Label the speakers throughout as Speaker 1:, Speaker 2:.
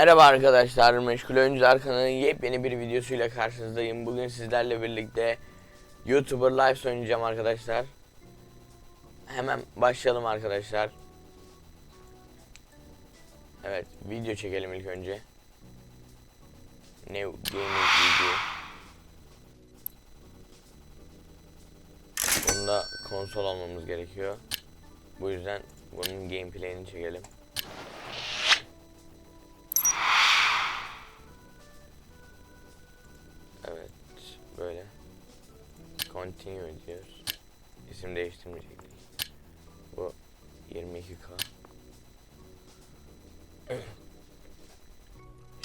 Speaker 1: Merhaba arkadaşlar, Meşgul Oyuncular kanalının yepyeni bir videosuyla karşınızdayım. Bugün sizlerle birlikte YouTuber Lives oynayacağım arkadaşlar. Hemen başlayalım arkadaşlar. Evet, video çekelim ilk önce. New Gaming Video. Bunda konsol almamız gerekiyor. Bu yüzden bunun gameplay'ini çekelim. Continue diyoruz. İsim değiştirmeyecektik. Bu 22k.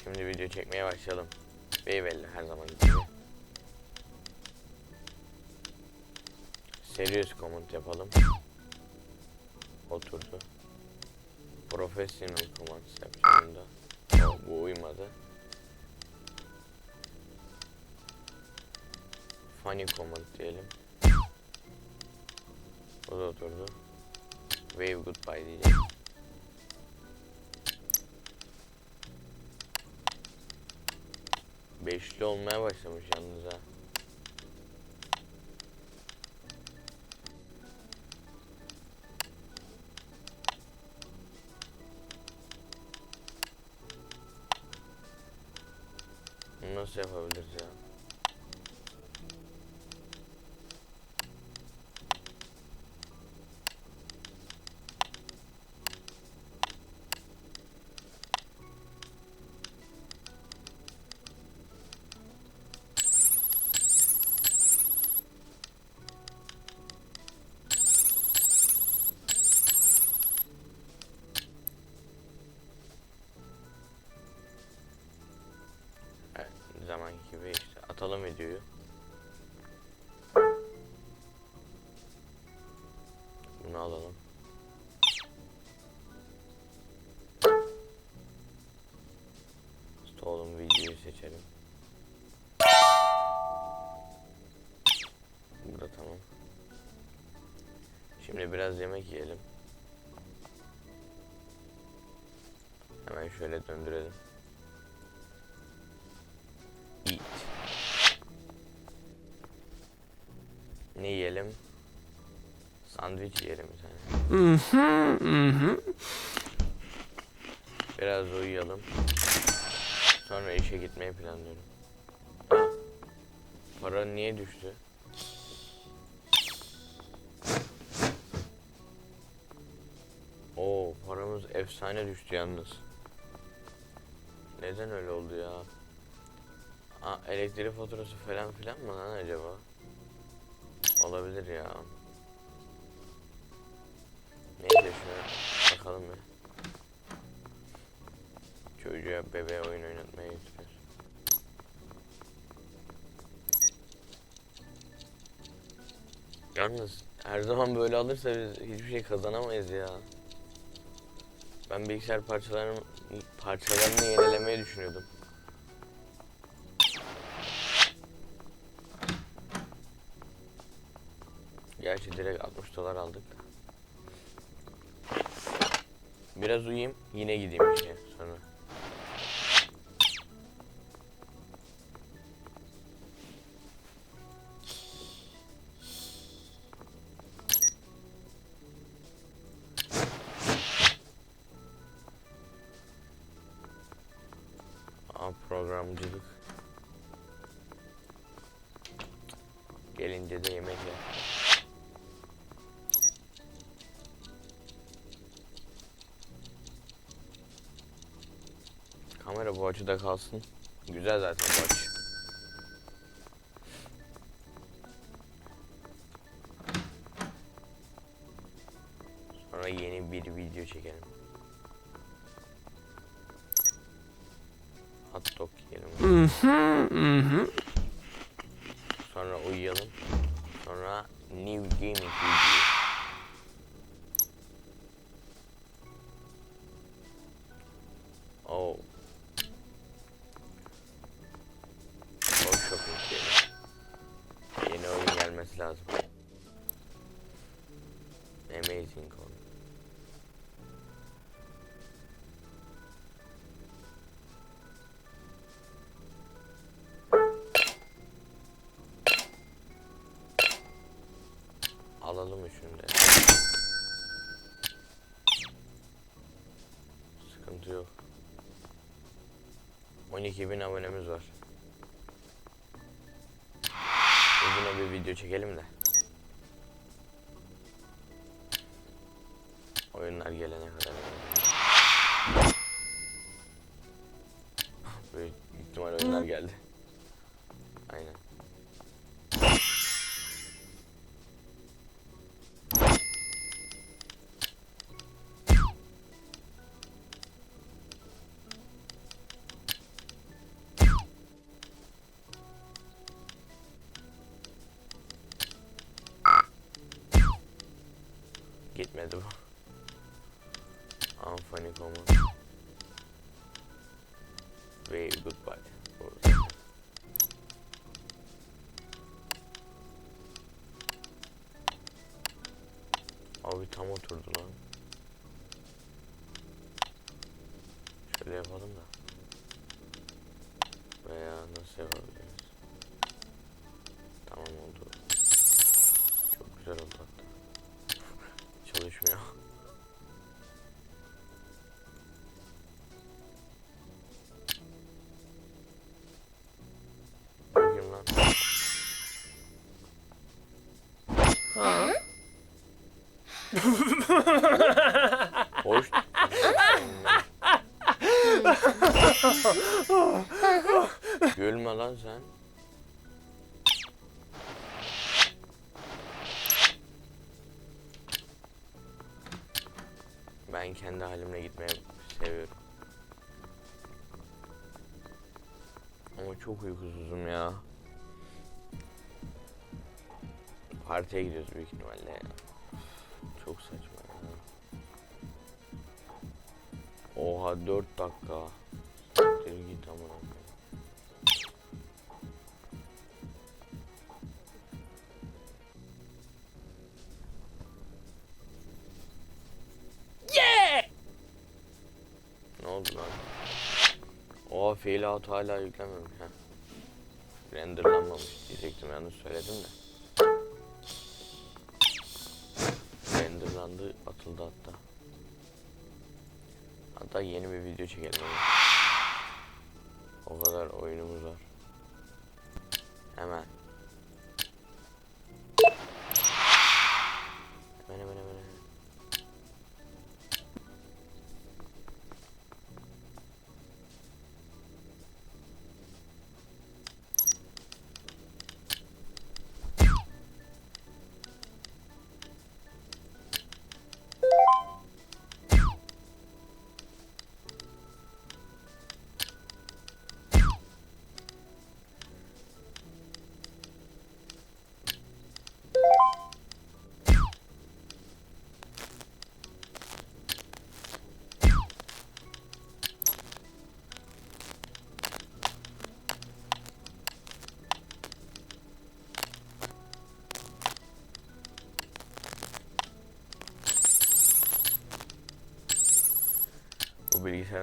Speaker 1: Şimdi video çekmeye başlayalım. Beyvelli her zaman gibi. Serious comment yapalım. Oturdu. Professional commands yapacağım da. Bu uymadı. Funny comment diyelim. O da oturdu. Wave goodbye diyeceğim. Beşli olmaya başlamış yalnız ha. Nasıl yapabiliriz ya? İşte atalım videoyu. Bunu alalım. Oğlum videoyu seçelim. Burada tamam. Şimdi biraz yemek yiyelim. Hemen şöyle döndürelim. Sandviç yiyelim bir tane. Biraz uyuyalım. Sonra işe gitmeyi planlıyorum. Ha, Para niye düştü? Oo paramız efsane düştü yalnız. Neden öyle oldu ya? Aa, elektrik faturası falan filan mı lan acaba? Olabilir ya. Neyse şuna bakalım bir. Çocuğa bebeğe oyun oynatmaya götürüyor. Yalnız her zaman böyle alırsa biz hiçbir şey kazanamayız ya. Ben bilgisayar parçalarını parçalarını yenilemeyi düşünüyordum. Gerçi direkt 60 dolar aldık. Biraz uyuyayım yine gideyim işe sonra. Bu açıda kalsın. Güzel zaten bu açı. Sonra yeni bir video çekelim. Hot dog yiyelim. Sonra uyuyalım. Sonra new gaming video. Alalım üçünü. Sıkıntı yok. 12 bin abonemiz var. Bugün bir video çekelim de. Oyunlar gelene kadar. Büyük ihtimal oyunlar geldi. Aynen. Unfunny command. Very goodbye. Abi tam oturdu lan. Şöyle yapalım da. Veya nasıl yapabiliriz? Kendi halimle gitmeyi seviyorum. Ama çok uykusuzum ya. Partiye gidiyoruz büyük ihtimalle. ya. Çok saçma ya. Oha 4 dakika. Siktir git amına oldu lan? Oha fail out hala yüklememiş ha. Renderlanmamış diyecektim yanlış söyledim de. Renderlandı atıldı hatta. Hatta yeni bir video çekelim. O kadar oyunumuz var. Hemen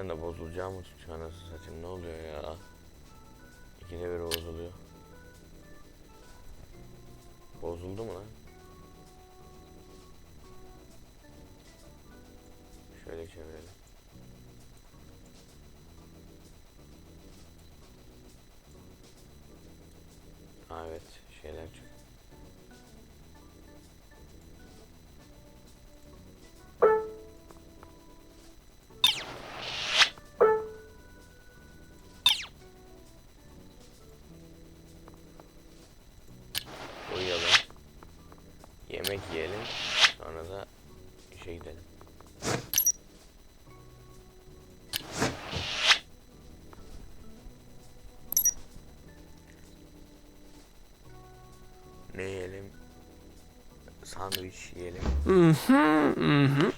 Speaker 1: Bu bilgisayarın da bozulacağı mı tutuyor anasını satayım ne oluyor ya? İkide bir bozuluyor. Bozuldu mu lan? Şöyle çevirelim. Yemek yiyelim. Sonra da işe gidelim. Ne yiyelim? Sandviç yiyelim. Bu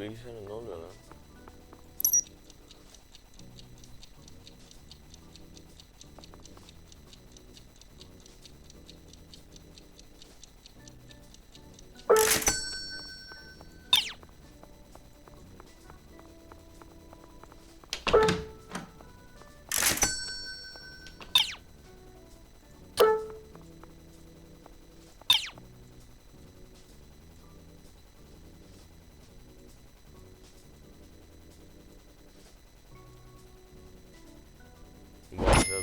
Speaker 1: bilgisayarın ne oluyor lan?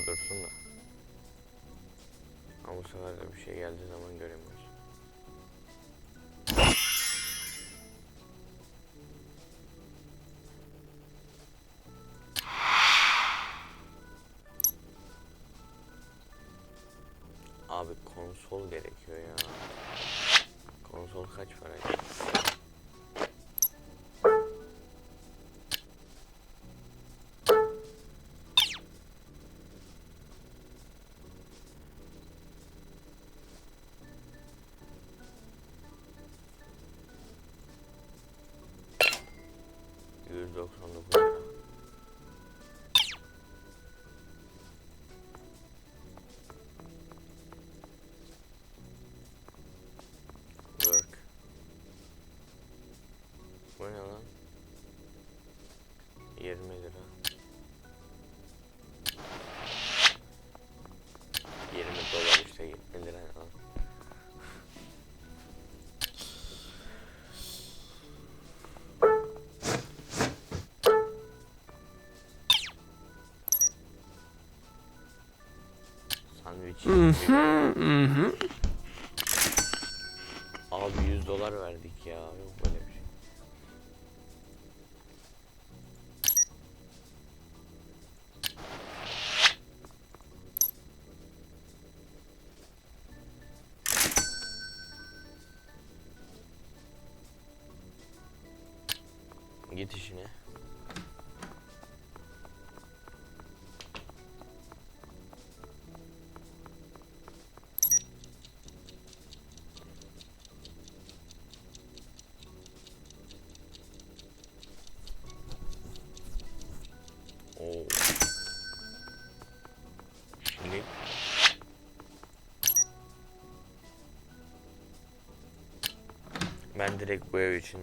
Speaker 1: Dursun da. Ama bu sefer de bir şey geldiği zaman göremiyoruz. Abi konsol gerekiyor ya. Konsol kaç para? Yüz Sandviç. Abi 100 dolar verdik ya. Yok böyle ben direkt bu ev için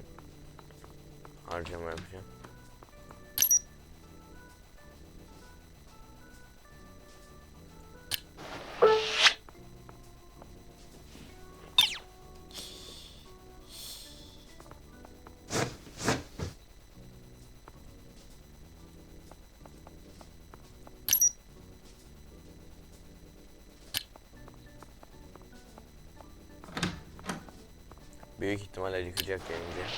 Speaker 1: harcama yapacağım. Büyük ihtimal acıkacak gelince.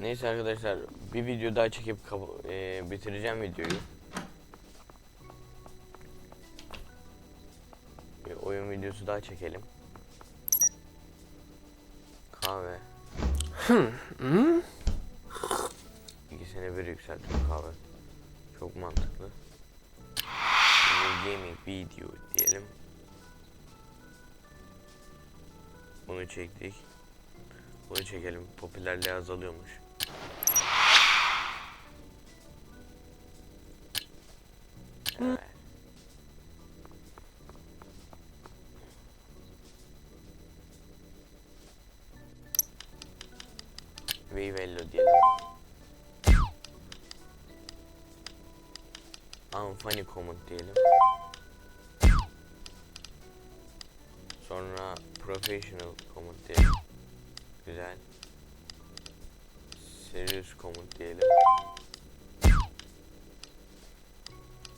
Speaker 1: Neyse arkadaşlar bir video daha çekip e, bitireceğim videoyu. Bir oyun videosu daha çekelim. Kahve. İkisini bir yükselttim kahve. Çok mantıklı. New gaming video diyelim. Bunu çektik. Bunu çekelim. Popülerliği azalıyormuş. Unfunny comment diyelim. Sonra professional comment diyelim. Güzel. Serious comment diyelim.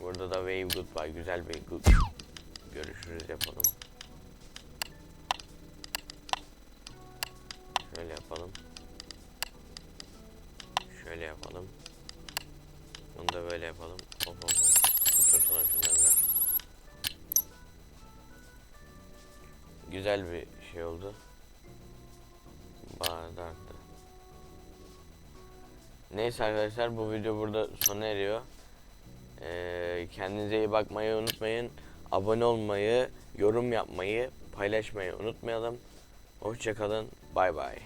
Speaker 1: Burada da wave goodbye. Güzel bir good. Görüşürüz yapalım. Şöyle yapalım. Şöyle yapalım. Bunu da böyle yapalım. Hop hop hop. Oturtalım şunları. Güzel bir şey oldu. Arttı. Neyse arkadaşlar bu video burada sona eriyor. Ee, kendinize iyi bakmayı unutmayın. Abone olmayı, yorum yapmayı, paylaşmayı unutmayalım. Hoşçakalın. Bay bay.